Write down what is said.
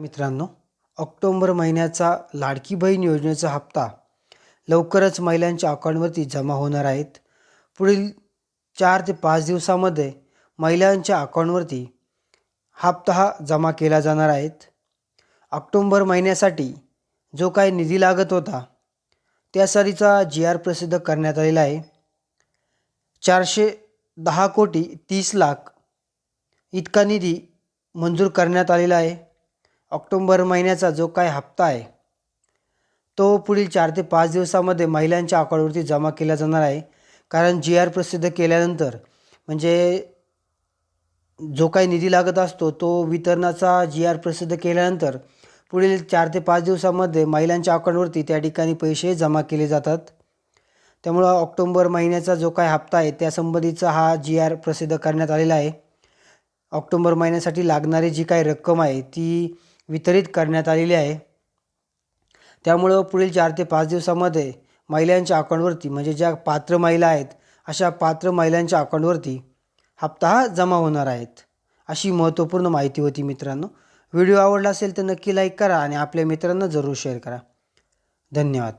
मित्रांनो ऑक्टोंबर महिन्याचा लाडकी बहीण योजनेचा हप्ता लवकरच महिलांच्या अकाउंटवरती जमा होणार आहेत. पुढील चार ते पाच दिवसामध्ये महिलांच्या अकाउंटवरती हप्ता हा जमा केला जाणार आहेत ऑक्टोंबर महिन्यासाठी जो काही निधी लागत होता त्यासाठीचा जी आर प्रसिद्ध करण्यात आलेला आहे. चारशे दहा कोटी तीस लाख इतका निधी मंजूर करण्यात आलेला आहे. ऑक्टोंबर महिन्याचा जो काय हप्ता आहे तो पुढील चार ते पाच दिवसामध्ये महिलांच्या अकाउंटवरती जमा केला जाणार आहे. कारण जी आर प्रसिद्ध केल्यानंतर म्हणजे जो काही निधी लागत असतो तो वितरणाचा जी आर प्रसिद्ध केल्यानंतर पुढील चार ते पाच दिवसामध्ये महिलांच्या अकाउंटवरती त्या ठिकाणी पैसे जमा केले जातात. त्यामुळं ऑक्टोंबर महिन्याचा जो काय हप्ता आहे त्यासंबंधीचा हा जी आर प्रसिद्ध करण्यात आलेला आहे. ऑक्टोंबर महिन्यासाठी लागणारी जी काही रक्कम आहे ती वितरित करण्यात आलेली आहे. त्यामुळं पुढील चार ते पाच दिवसामध्ये महिलांच्या अकाउंटवरती म्हणजे ज्या पात्र महिला आहेत अशा पात्र महिलांच्या अकाउंटवरती हप्ता हा जमा होणार आहेत अशी महत्त्वपूर्ण माहिती होती मित्रांनो. व्हिडिओ आवडला असेल तर नक्की लाईक करा आणि आपल्या मित्रांना जरूर शेअर करा. धन्यवाद.